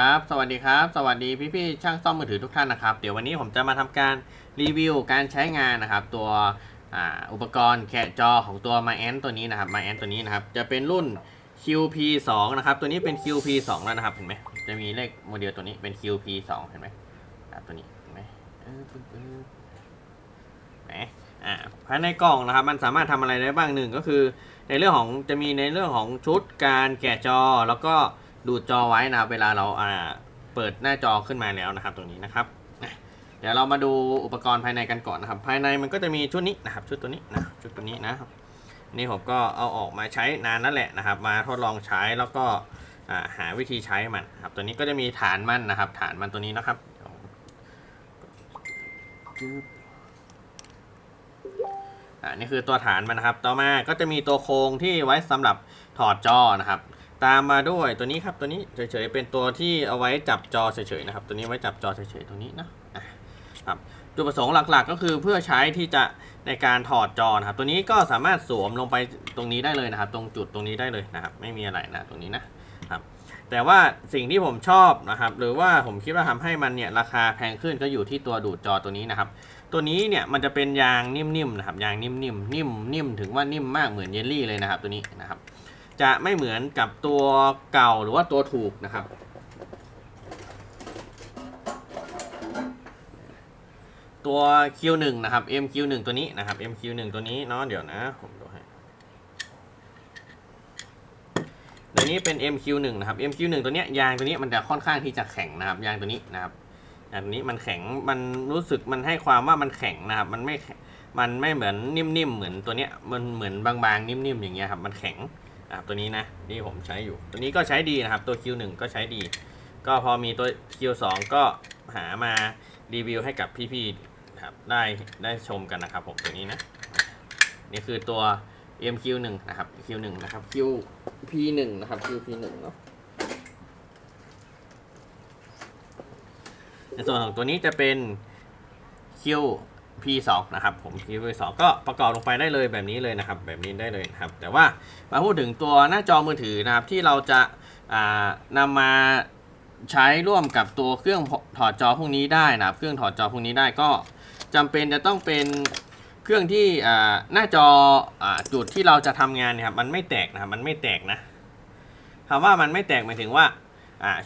ครับสวัสดีครับสวัสดีพี่ๆช่างซ่อมมือถือทุกท่านนะครับเดี๋ยววันนี้ผมจะมาทำการรีวิวการใช้งานนะครับ ตัวอ,อุปกรณ์แคะจอของตัว m y a n ตัวนี้นะครับ m y a n ตัวนี้นะครับจะเป็นรุ่น QP 2 นะครับตัวนี้เป็น QP 2 แล้วนะครับเห็นไหมจะมีเลขโมเดลตัวนี้เป็น QP 2 เห็นไหมตัวนี้เห็นไหมเออปึ๊บปึ๊บแหมอ่าภายในกล่องนะครับมันสามารถทำอะไรได้บ้างหนึ่งก็คือ ในเรื่องของจะมีในเรื่องของชุดการแกะจอแล้วก็ ดูดจอไว้นะครับเวลาเราอ่าเปิดหน้าจอขึ้นมาแล้วนะครับ ตรงนี้นะครับเดี๋ยวเรามาดูอุปกรณ์ภายในกันก่อนนะครับ ภายในมันก็จะมีชุดนี้นะครับ ชุดตัวนี้นะชุดตัวนี้นะครับนี่ผมก็เอาออกมาใช้นานนั่นแหละนะครับ มาทดลองใช้แล้วก็หาวิธีใช้มันครับ ตัวนี้ก็จะมีฐานมันนะครับ ฐานมันตัวนี้นะครับอ่านี่คือตัวฐานมันนะครับ ต่อมาก็จะมีตัวโครงที่ไว้สำหรับถอดจอนะครับ ตามมาด้วยตัวนี้ครับตัวนี้เฉยๆเป็นตัวที่เอาไว้จับจอเฉยๆนะครับ ตัวนี้ไว้จับจอเฉยๆตรงนี้นะครับจุดประสงค์หลักๆ ก็คือเพื่อใช้ที่จะในการถอดจอนะครับ ตัวนี้ก็สามารถสวมลงไปตรงนี้ได้เลยนะครับ ตรงจุดตรงนี้ได้เลยนะครับ ไม่มีอะไรนะตรงนี้นะครับ แต่ว่าสิ่งที่ผมชอบนะครับ หรือว่าผมคิดว่าทำให้มันเนี่ยราคาแพงขึ้นก็อยู่ที่ตัวดูดจอตัวนี้นะครับ ตัวนี้เนี่ยมันจะเป็นยางนิ่มๆนะครับ ยางนิ่มๆนิ่มนิ่มถึงว่านิ่มมากเหมือนเยลลี่เลยนะครับ ตัวนี้นะครับ จะไม่เหมือนกับตัวเก่าหรือว่าตัวถูกนะครับ ตัว Q1 นะครับ MQ1 ตัวนี้นะครับ MQ1 ตัวนี้เนาะเดี๋ยวนะผมดูให้ตัวนี้เป็น MQ1 นะครับ MQ1 ตัวเนี้ยยางตัวนี้มันจะค่อนข้างที่จะแข็งนะครับ ยางตัวนี้นะครับอันนี้มันแข็งมันรู้สึกมันให้ความว่ามันแข็งนะครับ มันไม่มันไม่เหมือนนิ่มๆเหมือนตัวเนี้ยมันเหมือนบางๆนิ่มๆอย่างเงี้ยครับมันแข็ง่ะตัวนี้นะนี่ผมใช้อยู่ ตัวนี้ก็ใช้ดีนะครับตัว Q1 ก็ใช้ดี ก็พอมีตัว Q2 ก็หามารีวิวให้กับพี่ๆครับได้ได้ชมกันนะครับผมตัวนี้นะนี่คือตัว MQ1 นะครับ Q1 นะครับ QP1 นะครับ QP1 เนาะในส่วนของตัวนี้จะเป็น P2 นะครับผม P2 ก็ประกอบลงไปได้เลยแบบนี้เลยนะครับ แบบนี้ได้เลยนะครับ แต่ว่ามาพูดถึงตัวหน้าจอมือถือนะครับที่เราจะานำมาใช้ร่วมกับตัวเครื่องถอดจอพวกนี้ได้นะครับ เครื่องถอดจอพวกนี้ได้ก็จำเป็นจะต้องเป็นเครื่องที่หน้าจออาจุดที่เราจะทำงานเนี่ยครับมันไม่แตกนะครับมันไม่แตกนะคำว่ามันไม่แตกหมายถึงว่า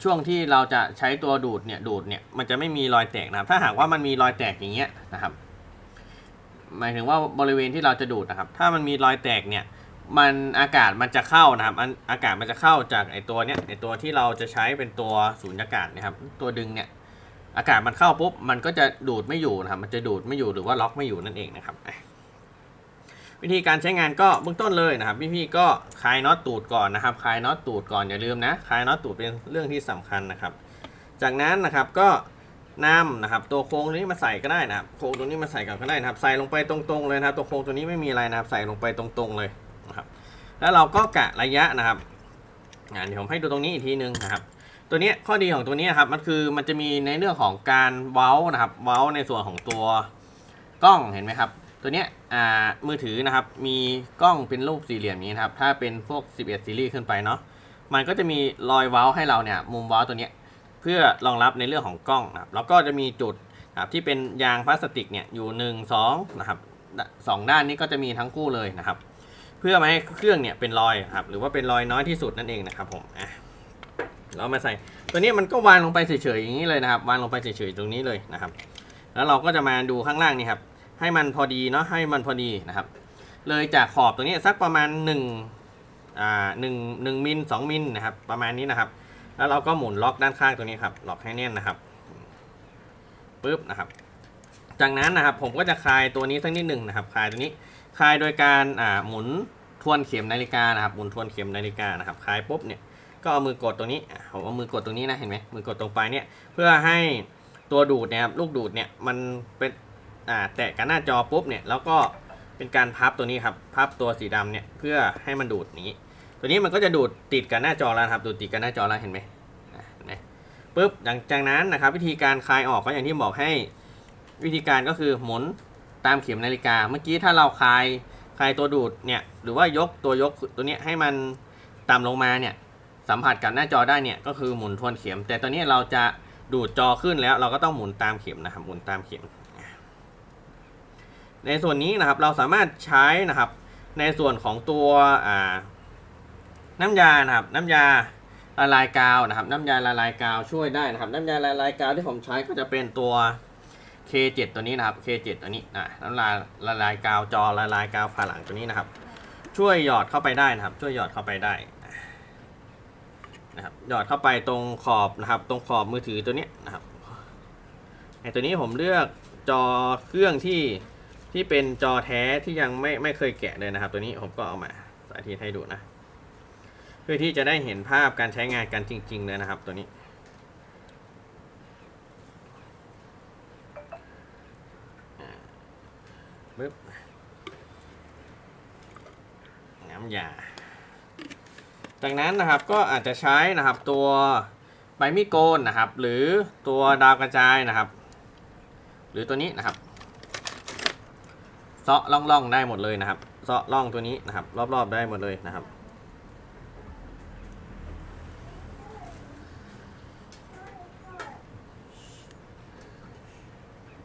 ช่วงที่เราจะใช้ตัวดูดเนี่ยดูดเนี่ยมันจะไม่มีรอยแตกนะครับ ถ้าหากว่ามันมีรอยแตกอย่างเงี้ยนะครับ หมายถึงว่าบริเวณที่เราจะดูดนะครับ ถ้ามันมีรอยแตกเนี่ย มันอากาศมันจะเข้านะครับอากาศมันจะเข้าจากไอตัวเนี้ยไอตัวที่เราจะใช้เป็นตัวสูญญากาศนะครับ ตัวดึงเนี่ย อากาศมันเข้าปุ๊บมันก็จะดูดไม่อยู่นะครับ มันจะดูดไม่อยู่หรือว่าล็อกไม่อยู่นั่นเองนะครับวิธีการใช้งานก็เบื้องต้นเลยนะครับ พี่ๆก็คลายน็อตตูดก่อนนะครับคลายน็อตตูดก่อนอย่าลืมนะคลายน็อตตูดเป็นเรื่องที่สำคัญนะครับ จากนั้นนะครับก็ นำนะครับ ตัวโครงตัวนี้มาใส่ก็ได้นะครับโครงตัวนี้มาใส่ก่อนก็ได้นะครับ ใส่ลงไปตรงๆเลยนะครับ ตัวโครงตัวนี้ไม่มีอะไรนะครับ ใส่ลงไปตรงๆเลยนะครับ แล้วเราก็กะระยะนะครับเดี๋ยวผมให้ดูตรงนี้อีกทีนึงนะครับ ตัวนี้ข้อดีของตัวนี้ครับมันคือมันจะมีในเรื่องของการเว้านะครับ เว้าในส่วนของตัวกล้องเห็นไหมครับ ตัวนี้มือถือนะครับ มีกล้องเป็นรูปสี่เหลี่ยมนี้นะครับ ถ้าเป็นพวก 11ซีรีส์ขึ้นไปเนาะมันก็จะมีรอยเว้าให้เราเนี่ย มุมเว้าตัวนี้ เพื่อรองรับในเรื่องของกล้องนะครับแล้วก็จะมีจุดนะครับที่เป็นยางพลาสติกเนี่ยอยู่ 1 2นะครับสองด้านนี้ก็จะมีทั้งคู่เลยนะครับ เพื่อไม่ให้เครื่องเนี่ยเป็นรอยครับหรือว่าเป็นรอยน้อยที่สุดนั่นเองนะครับผมอะเรามาใส่ตัวนี้มันก็วางลงไปเฉยๆอย่างนี้เลยนะครับ วางลงไปเฉยๆตรงนี้เลยนะครับ แล้วเราก็จะมาดูข้างล่างนี่ครับให้มันพอดีเนาะให้มันพอดีนะครับ เลยจากขอบตรงนี้สักประมาณ1อ่าหนึ่งหนึ่งมิลสองมิลนะครับประมาณนี้นะครับ แล้วเราก็หมุนล็อกด้านข้างตรงนี้ครับล็อกให้แน่นนะครับปึ๊บนะครับ จากนั้นนะครับผมก็จะคลายตัวนี้สักนิดหนึ่งนะครับ คลายตัวนี้คลายโดยการอ่าหมุนทวนเข็มนาฬิกานะครับหมุนทวนเข็มนาฬิกานะครับ คลายปุ๊บเนี่ยก็เอามือกดตรงนี้ผมเอามือกดตรงนี้นะเห็นไหมมือกดตรงปลายเนี่ยเพื่อให้ตัวดูดเนะครับลูกดูดเนี่ยมันเป็นอ่าแตะกันหน้าจอปุ๊บเนี่ยแล้วก็เป็นการพับตัวนี้ครับพับตัวสีดำเนี่ยเพื่อให้มันดูดนี้ ตัวนี้มันก็จะดูดติดกับหน้าจอแล้วครับ ดูดติดกับหน้าจอแล้วเห็นไหมอะเห็นไหมปุ๊บหลังจากนั้นนะครับ วิธีการคลายออกก็อย่างที่บอกให้วิธีการก็คือหมุนตามเข็มนาฬิกา เมื่อกี้ถ้าเราคลายคลายตัวดูดเนี่ยหรือว่ายกตัวยกตัวเนี้ยให้มันต่ำลงมาเนี่ยสัมผัสกับหน้าจอได้เนี่ยก็คือหมุนทวนเข็ม แต่ตอนนี้เราจะดูดจอขึ้นแล้ว เราก็ต้องหมุนตามเข็มนะครับหมุนตามเข็ม ในส่วนนี้นะครับเราสามารถใช้นะครับในส่วนของตัวอ่า น้ำยานะครับน้ำยาละลายกาวนะครับ น้ำยาละลายกาวช่วยได้นะครับ น้ำยาละลายกาวที่ผมใช้ก็จะเป็นตัว K7 ตัวนี้นะครับ K7 ตัวนี้อะน้ำลายละลายกาวจอละลายกาวฝาหลังตัวนี้นะครับ ช่วยหยอดเข้าไปได้นะครับ ช่วยหยอดเข้าไปได้นะครับหยอดเข้าไปตรงขอบนะครับ ตรงขอบมือถือตัวนี้นะครับไอตัวนี้ผมเลือกจอเครื่องที่ที่เป็นจอแท้ที่ยังไม่ไม่เคยแกะเลยนะครับ ตัวนี้ผมก็เอามาสาธิตให้ดูนะ พื่อที่จะได้เห็นภาพการใช้งานกันจริง ๆ เลยนะครับตัวนี้ ปึ๊บ น้ำยา จากนั้นนะครับก็อาจจะใช้นะครับตัวใบมีดโกนนะครับ หรือตัวดาวกระจายนะครับ หรือตัวนี้นะครับเซาะล่องๆได้หมดเลยนะครับเซาะล่องตัวนี้นะครับ รอบๆได้หมดเลยนะครับ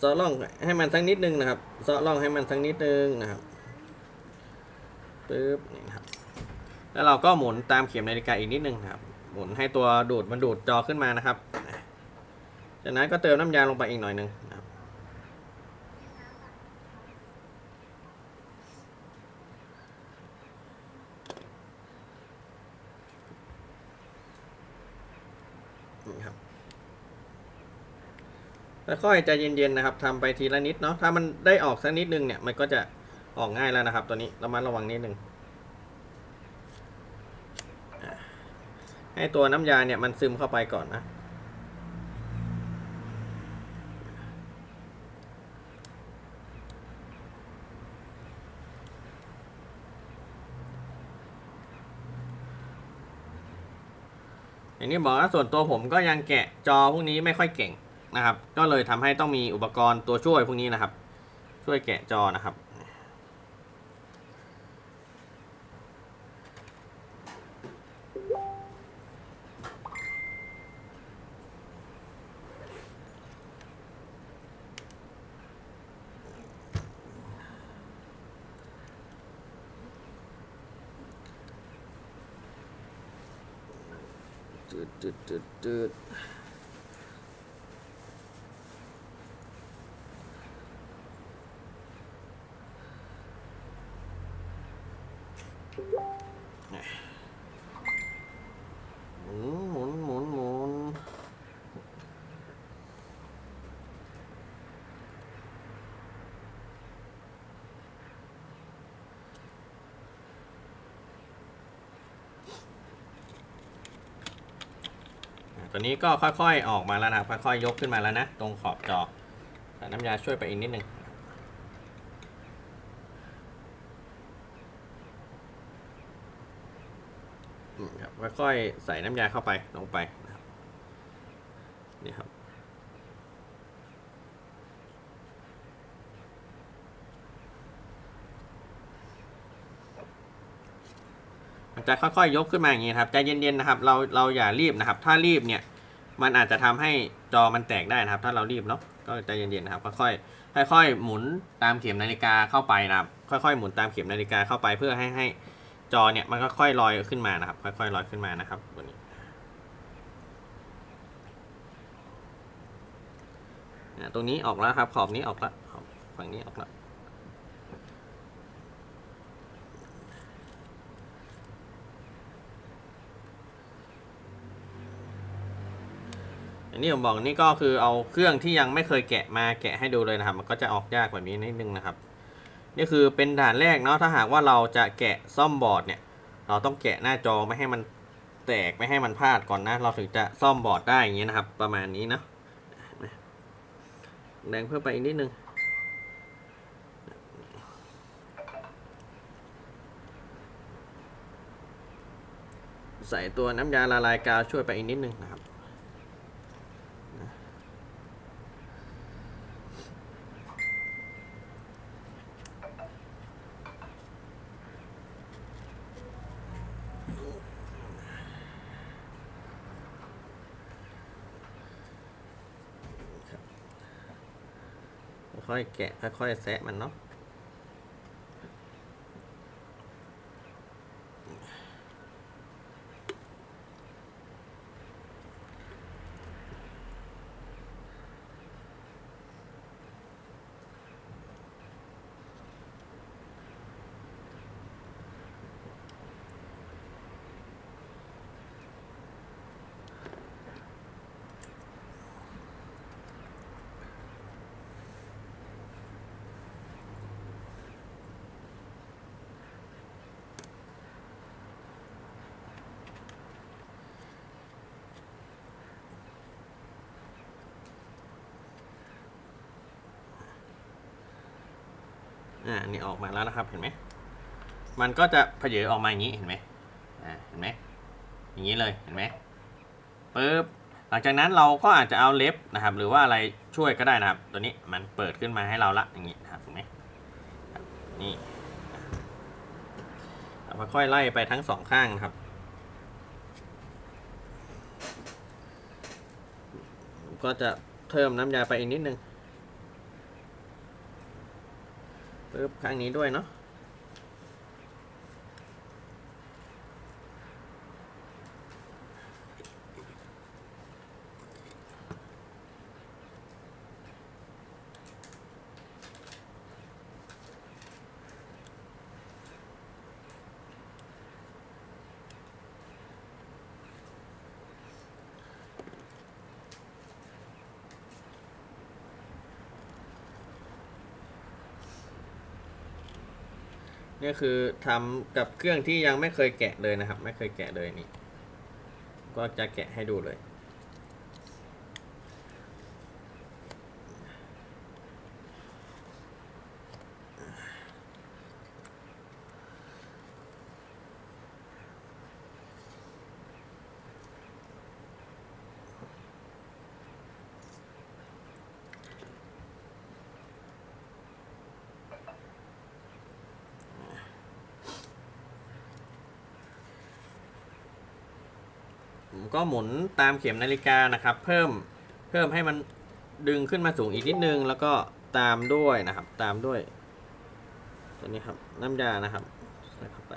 ซาะล่องให้มันสักนิดนึงนะครับเซาะล่องให้มันสักนิดนึงนะครับปึ๊บนี่นะครับ แล้วเราก็หมุนตามเข็มนาฬิกาอีกนิดนึงนะครับ หมุนให้ตัวดูดมันดูดจอขึ้นมานะครับ จากนั้นก็เติมน้ำยาลงไปอีกหน่อยหนึงนะครับ นี่ครับ ค่อยใจเย็นๆนะครับทำไปทีละนิดเนาะถ้ามันได้ออกสักนิดนึงเนี่ยมันก็จะออกง่ายแล้วนะครับตัวนี้ระมัดระวังนิดนึงอะให้ตัวน้ำยาเนี่ยมันซึมเข้าไปก่อนนะอย่างนี้บอกว่าส่วนตัวผมก็ยังแกะจอพวกนี้ไม่ค่อยเก่ง นะครับ ก็เลยทำให้ต้องมีอุปกรณ์ตัวช่วยพวกนี้นะครับ ช่วยแกะจอนะครับจืดจืดจืดจืดหมุนหมุนหมุนหมุนอะ ตัวนี้ก็ค่อยๆออกมาแล้วนะครับค่อยๆยกขึ้นมาแล้วนะ ตรงขอบจอใส่น้ำยาช่วยไปอีกนิดนึงครับค่อยๆใส่น้ำยาเข้าไปลงไปนะครับนี่ครับมัน จะค่อยๆยกขึ้นมาอย่างนี้ครับใจเย็นๆนะครับ เราเราอย่ารีบนะครับ ถ้ารีบเนี่ยมันอาจจะทำให้จอมันแตกได้นะครับ ถ้าเรารีบเนาะก็ใจเย็นๆนะครับค่อยๆค่อยๆหมุนตามเข็มนาฬิกาเข้าไปนะครับ ค่อยๆหมุนตามเข็มนาฬิกาเข้าไปเพื่อให้ให้จอเนี่ยมันก็ค่อยลอยขึ้นมานะครับ ค่อยๆลอยขึ้นมานะครับตัวนี้อะตรงนี้ออกแล้วครับ ขอบนี้ออกแล้วขอบฝั่งนี้ออกแล้ว อันนี้ผมบอกนี่ก็คือเอาเครื่องที่ยังไม่เคยแกะมาแกะให้ดูเลยนะครับ มันก็จะออกยากแบบนี้นิดนึงนะครับ นี่คือเป็นด่านแรกเนาะถ้าหากว่าเราจะแกะซ่อมบอร์ดเนี่ย เราต้องแกะหน้าจอไม่ให้มันแตกไม่ให้มันพลาดก่อนนะ เราถึงจะซ่อมบอร์ดได้อย่างเงี้ยนะครับ ประมาณนี้เนาะแรงเพิ่มไปอีกนิดนึงใส่ตัวน้ำยาละลายกาวช่วยไปอีกนิดนึงนะครับ ค่อยแกะค่อยๆแซะมันเนาะ อ่านี่ออกมาแล้วนะครับเห็นไหมมันก็จะเพเยออกมาอย่างนี้เห็นไหมอ่าเห็นไหมอย่างนี้เลยเห็นไหมปึ๊บหลังจากนั้นเราก็อาจจะเอาเล็บนะครับ หรือว่าอะไรช่วยก็ได้นะครับ ตัวนี้มันเปิดขึ้นมาให้เราละอย่างนี้นะครับเห็นไหมนี่เราค่อยไล่ไปทั้งสองข้างนะครับก็จะเพิ่มน้ำยาไปอีกนิดนึง ปึ๊บข้างนี้ด้วยเนาะ นี่คือทำกับเครื่องที่ยังไม่เคยแกะเลยนะครับ ไม่เคยแกะเลยนี่ ก็จะแกะให้ดูเลย ก็หมุนตามเข็มนาฬิกานะครับ เพิ่มเพิ่มให้มันดึงขึ้นมาสูงอีกนิดนึง แล้วก็ตามด้วยนะครับ ตามด้วย ตัวนี้ครับน้ำยานะครับใส่เข้าไป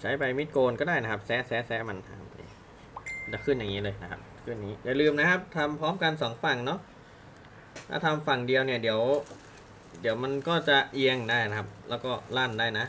ใช้ใบมีดโกนก็ได้นะครับแซะแซะแซะมันจะขึ้นอย่างนี้เลยนะครับ ขึ้นนี้อย่าลืมนะครับทำพร้อมกันสองฝั่งเนาะถ้าทำฝั่งเดียวเนี่ยเดี๋ยว เดี๋ยวมันก็จะเอียงได้นะครับ แล้วก็ลั่นได้นะ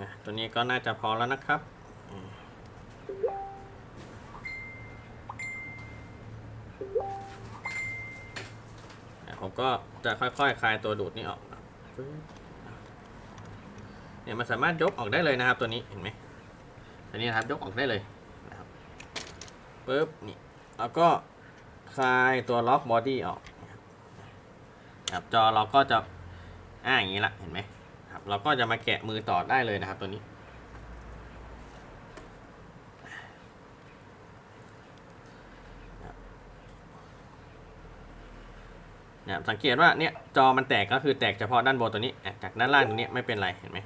นะ ตัวนี้ก็น่าจะพอแล้วนะครับผมก็จะค่อยๆคลายตัวดูดนี้ออกเนี่ยมันสามารถยกออกได้เลยนะครับ ตัวนี้เห็นไหมตัวนี้นะครับยกออกได้เลยนะครับปึ๊บนี่แล้วก็คลายตัวล็อกบอดี้ออกนะครับจอเราก็จะอ่าอย่างนี้ละเห็นไหม เราก็จะมาแกะมือต่อได้เลยนะครับตัวนี้เนี่ยสังเกตว่าเนี่ยจอมันแตกก็คือแตกเฉพาะด้านบนตัวนี้ จากด้านล่างตัวนี้ไม่เป็นไรเห็นไหม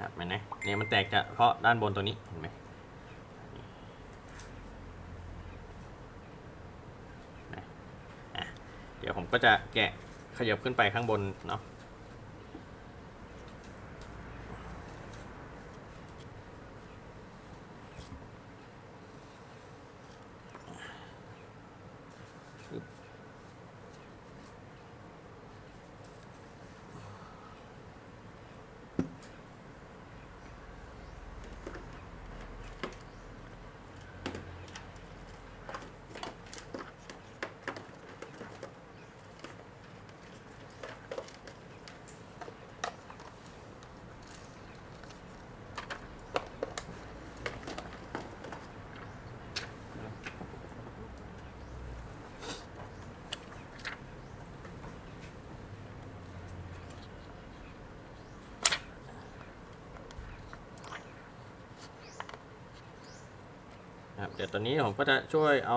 ครับเห็นไหมเนี่ยมันแตกเฉพาะด้านบนตัวนี้เห็นไหมเดี๋ยวผมก็จะแกะขยับขึ้นไปข้างบนเนาะ เดี๋ยวตัวนี้ผมก็จะช่วยเอา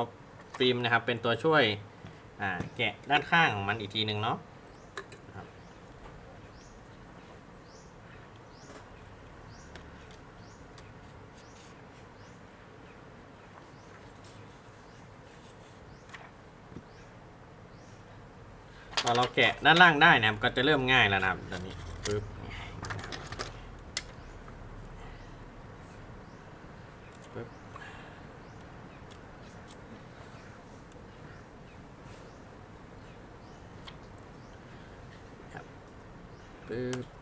ฟิล์มนะครับ เป็นตัวช่วยอ่าแกะด้านข้างของมันอีกทีหนึ่งเนาะพอเราแกะด้านล่างได้นะครับ ก็จะเริ่มง่ายแล้วนะครับตอนนี้ปึ๊บ ปึ๊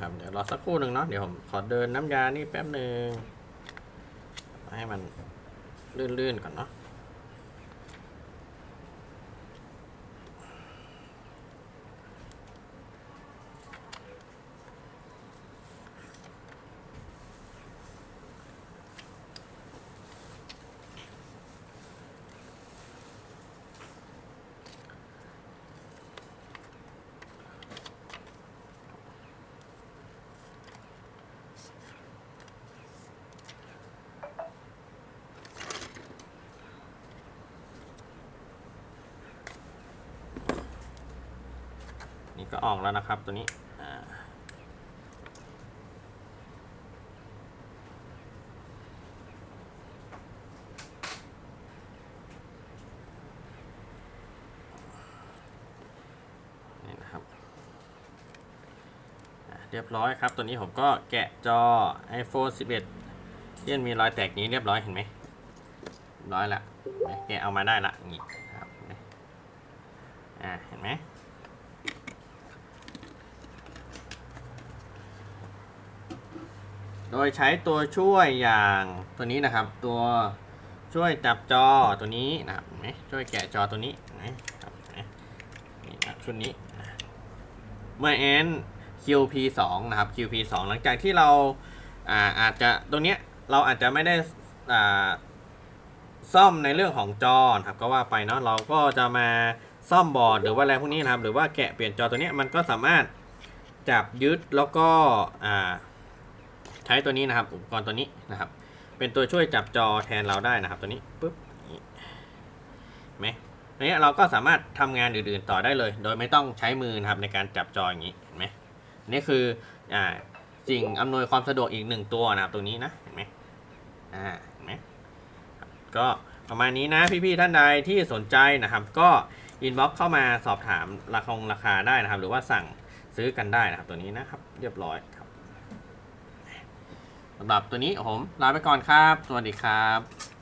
ครับ เดี๋ยวรอสักครู่หนึ่งเนาะเดี๋ยวผมขอเดินน้ำยานี่แป๊บหนึ่งให้มันลื่นๆก่อนเนาะ นี่ก็ออกแล้วนะครับตัวนี้นี่นะครับเรียบร้อยครับ ตัวนี้ผมก็แกะจอ iPhone 11ที่มันมีรอยแตกนี้เรียบร้อยเห็นไหมร้อยละแกะเอามาได้ละนี้ครับอ่าเห็นไหม โดยใช้ตัวช่วยอย่างตัวนี้นะครับ ตัวช่วยจับจอตัวนี้นะครับนไหมช่วยแกะจอตัวนี้นไหมครับนี่นะครับชุดนี้เมื่อ n QP 2 นะครับ QP 2 หลังจากที่เราอ่าอาจจะตรงเนี้ยเราอาจจะไม่ได้อ่าซ่อมในเรื่องของจอครับก็ว่าไปเนาะเราก็จะมาซ่อมบอร์ดหรือว่าอะไรพวกนี้นะครับ หรือว่าแกะเปลี่ยนจอตัวเนี้ยมันก็สามารถจับยึดแล้วก็อ่า ใช้ตัวนี้นะครับอุปกรณ์ตัวนี้นะครับ เป็นตัวช่วยจับจอแทนเราได้นะครับ ตัวนี้ปุ๊บเห็นไหมอันนี้เราก็สามารถทำงานอื่นๆต่อได้เลย โดยไม่ต้องใช้มือนะครับในการจับจออย่างนี้เห็นไหมอันนี่คืออ่าสิ่งอำนวยความสะดวกอีกหนึ่งตัวนะครับตัวนี้นะเห็นไหมอ่าเห็นไหมก็ประมาณนี้นะพี่ๆท่านใดที่สนใจนะครับ ก็อินบ็อกเข้ามาสอบถามราคงราคาได้นะครับ หรือว่าสั่งซื้อกันได้นะครับตัวนี้นะครับ เรียบร้อย สำหรับตัวนี้ผมลาไปก่อนครับ สวัสดีครับ